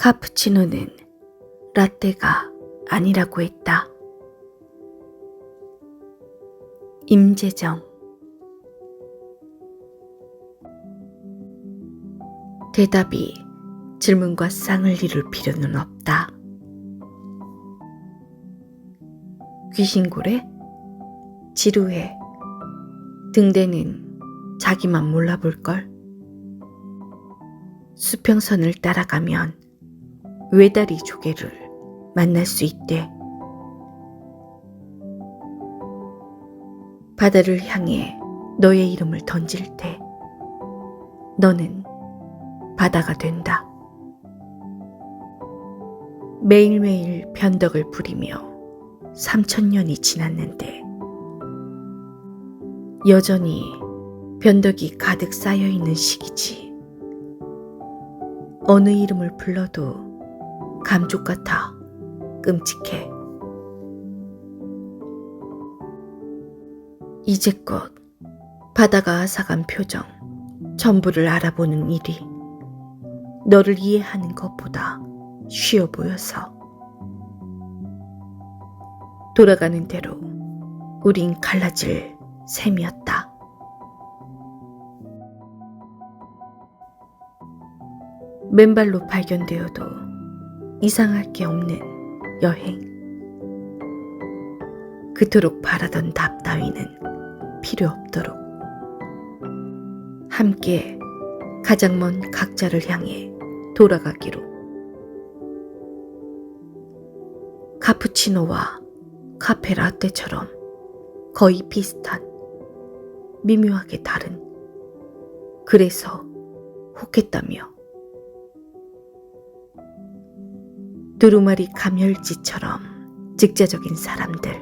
카푸치노는 라떼가 아니라고 했다. 임재정 대답이 질문과 쌍을 이룰 필요는 없다. 귀신고래? 지루해. 등대는 자기만 몰라볼걸. 수평선을 따라가면 외다리 조개를 만날 수 있대. 바다를 향해 너의 이름을 던질 때 너는 바다가 된다. 매일매일 변덕을 부리며 3천년이 지났는데 여전히 변덕이 가득 쌓여 있는 시기지. 어느 이름을 불러도 감쪽 같아 끔찍해. 이제껏 바다가 아사간 표정, 전부를 알아보는 일이 너를 이해하는 것보다 쉬워 보여서 돌아가는 대로 우린 갈라질 셈이었다. 맨발로 발견되어도 이상할 게 없는 여행. 그토록 바라던 답 따위는 필요 없도록 함께 가장 먼 각자를 향해 돌아가기로. 카푸치노와 카페 라떼처럼 거의 비슷한 미묘하게 다른 그래서 혹했다며 두루마리 감열지처럼 직자적인 사람들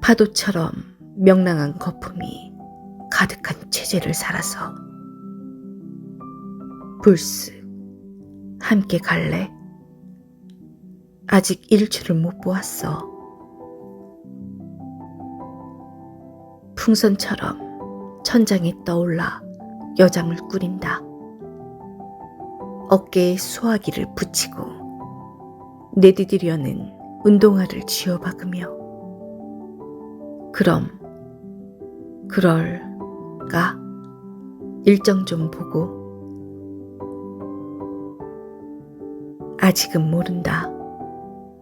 파도처럼 명랑한 거품이 가득한 체제를 살아서 불스 함께 갈래? 아직 일출을 못 보았어. 풍선처럼 천장에 떠올라 여장을 꾸린다. 어깨에 수화기를 붙이고 내디디려는 운동화를 쥐어박으며 그럼 그럴까 일정 좀 보고 아직은 모른다.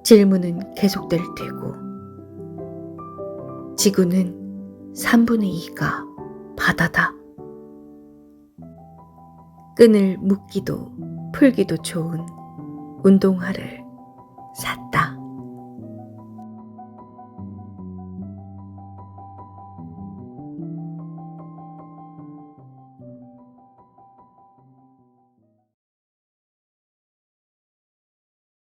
질문은 계속될 테고 지구는 3분의 2가 바다다. 끈을 묶기도 풀기도 좋은 운동화를 샀다.